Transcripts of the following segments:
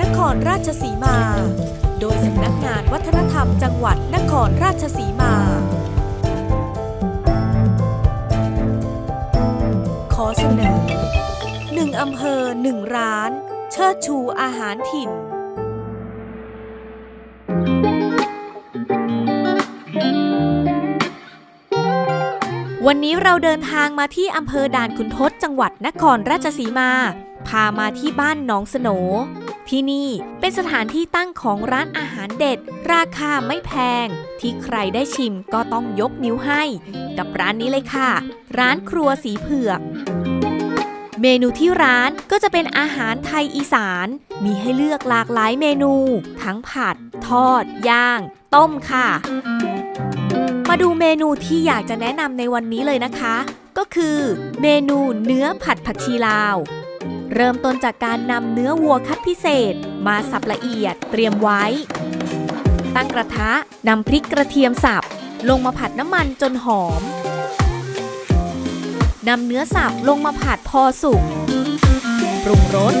นครราชสีมา โดยสำนักงานวัฒนธรรมจังหวัดนครราชสีมา ขอเสนอหนึ่งอำเภอหนึ่งร้าน เชิดชูอาหารถิ่นวันนี้เราเดินทางมาที่อำเภอด่านขุนทดจังหวัดนครราชสีมา พามาที่บ้านหนองสโหน ที่นี่เป็นสถานที่ตั้งของร้านอาหารเด็ด ราคาไม่แพง ที่ใครได้ชิมก็ต้องยกนิ้วให้ กับร้านนี้เลยค่ะ ร้านครัวสีเผือก เมนูที่ร้านก็จะเป็นอาหารไทยอีสาน มีให้เลือกหลากหลายเมนู ทั้งผัด ทอด ย่าง ต้มค่ะ มาดูเมนูที่อยากจะแนะนำในวันนี้เลยนะคะ ก็คือ เมนูเนื้อผัดผักชีลาว เริ่มต้นจากการนำเนื้อวัวคัดพิเศษ มาสับละเอียดเตรียมไว้ ตั้งกระทะนำพริกกระเทียมสับ ลงมาผัดน้ำมันจนหอมนำเนื้อสับลงมาผัดพอสุก ปรุงรส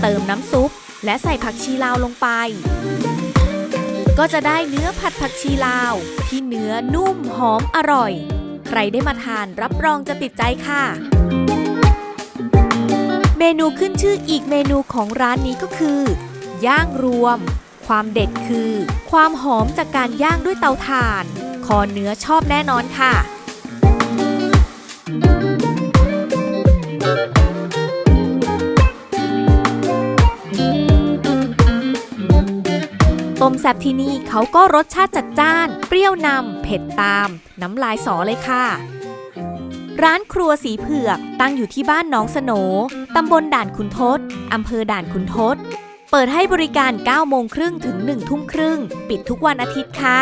เติมน้ำซุป และใส่ผักชีลาวลงไป ก็จะได้เนื้อผัดผักชีลาว ที่เนื้อนุ่มหอมอร่อย ใครได้มาทานรับรองจะติดใจค่ะ นูขึ้นชื่ออีกเมนูของร้านนี้ก็คือ ย่างรวม ความเด็ดคือ ความหอมจากการย่างด้วยเตาถ่าน คอเนื้อชอบแน่นอนค่ะต้มแซบที่นี่เขาก็รสชาติจัดจ้าน เปรี้ยวนำเผ็ดตาม น้ำลายสอเลยค่ะ ร้านครัวสีเผือก ตั้งอยู่ที่บ้านหน้องสโนตำบลด่านขุนทศอำเภอด่านขุนทศ เปิดให้บริการ 9 โมงครึ่งถึง 1 ทุ่มครึ่ง ปิดทุกวันอาทิตย์ค่ะ